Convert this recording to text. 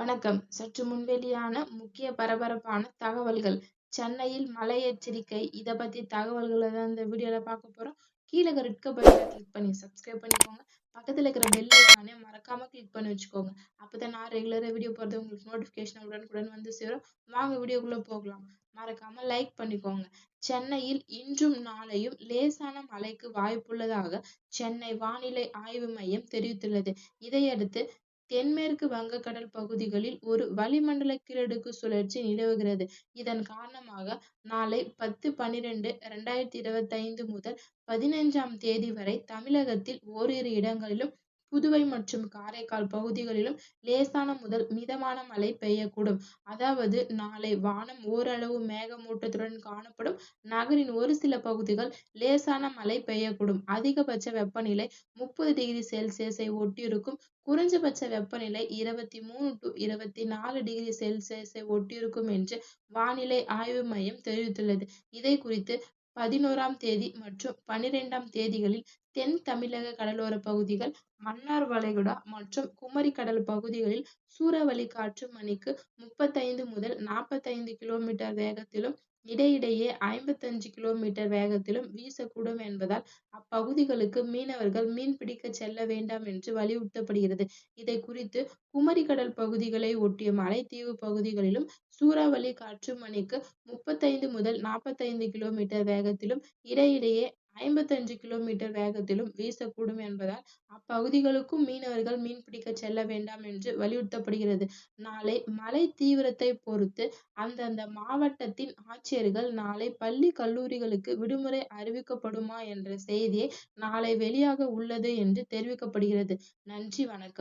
வணக்கம். சற்று முன் வெளியான முக்கிய பரபரப்பான தகவல்கள். சென்னையில் மழை எச்சரிக்கை. இத பத்தி தகவல்களை தான் இந்த வீடியோல பார்க்க போறோம். கீழே இருக்க பட்டனை கிளிக் பண்ணி சப்ஸ்கிரைப் பண்ணிக்கோங்க. பக்கத்துல இருக்கிற பெல் ஐக்கானே மறக்காம கிளிக் பண்ணி வச்சுக்கோங்க. அப்பதான் நான் ரெகுலரா வீடியோ போறது உங்களுக்கு நோட்டிபிகேஷன் உடனுக்குடன் வந்து சேரும். வாங்க வீடியோக்குள்ள போகலாம். மறக்காம லைக் பண்ணிக்கோங்க. சென்னையில் இன்றும் நாளையும் லேசான மழைக்கு வாய்ப்புள்ளதாக சென்னை வானிலை ஆய்வு மையம் தெரிவித்துள்ளது. இதையடுத்து தென்மேற்கு வங்கக்கடல் பகுதிகளில் ஒரு வளிமண்டல கீழடுக்கு சுழற்சி நிலவுகிறது. இதன் காரணமாக நாளை பத்து பன்னிரண்டு இரண்டாயிரத்தி இருபத்தி ஐந்து முதல் பதினைஞ்சாம் தேதி வரை தமிழகத்தில் ஓரிரு இடங்களிலும் புதுவை மற்றும் காரைக்கால் பகுதிகளிலும் லேசான முதல் மிதமான மழை பெய்யக்கூடும். அதாவது நாளை வானம் ஓரளவு மேகமூட்டத்துடன் காணப்படும். நகரின் ஒரு சில பகுதிகள் லேசான மழை பெய்யக்கூடும். அதிகபட்ச வெப்பநிலை முப்பது டிகிரி செல்சியஸை ஒட்டியிருக்கும். குறைஞ்சபட்ச வெப்பநிலை இருபத்தி மூணு டு இருபத்தி நாலு டிகிரி செல்சியஸை ஒட்டியிருக்கும் என்று வானிலை ஆய்வு மையம் தெரிவித்துள்ளது. இதை குறித்து பதினோராம் தேதி மற்றும் பனிரெண்டாம் தேதிகளில் தென் தமிழக கடலோர பகுதிகள் மன்னார் வளைகுடா மற்றும் குமரி கடல் பகுதிகளில் சூறாவளி காற்று மணிக்கு முப்பத்தைந்து முதல் நாற்பத்தைந்து கிலோமீட்டர் வேகத்திலும் இடையிடையே ஐம்பத்தஞ்சு கிலோமீட்டர் வேகத்திலும் வீசக்கூடும் என்பதால் அப்பகுதிகளுக்கு மீனவர்கள் மீன் பிடிக்க செல்ல வேண்டாம் என்று வலியுறுத்தப்படுகிறது. இதை குறித்து குமரி கடல் பகுதிகளை ஒட்டிய மலைத்தீவு பகுதிகளிலும் சூறாவளி காற்று மணிக்கு முப்பத்தைந்து முதல் நாற்பத்தைந்து கிலோமீட்டர் வேகத்திலும் இடையிடையே ஐம்பத்தஞ்சு கிலோமீட்டர் வேகத்திலும் வீசக்கூடும் என்பதால் அப்பகுதிகளுக்கும் மீனவர்கள் மீன் பிடிக்க செல்ல வேண்டாம் என்று வலியுறுத்தப்படுகிறது. நாளை மழை தீவிரத்தை பொறுத்து அந்தந்த மாவட்டத்தின் ஆட்சியர்கள் நாளை பள்ளி கல்லூரிகளுக்கு விடுமுறை அறிவிக்கப்படுமா என்ற செய்தியை நாளை வெளியாக உள்ளது என்று தெரிவிக்கப்படுகிறது. நன்றி வணக்கம்.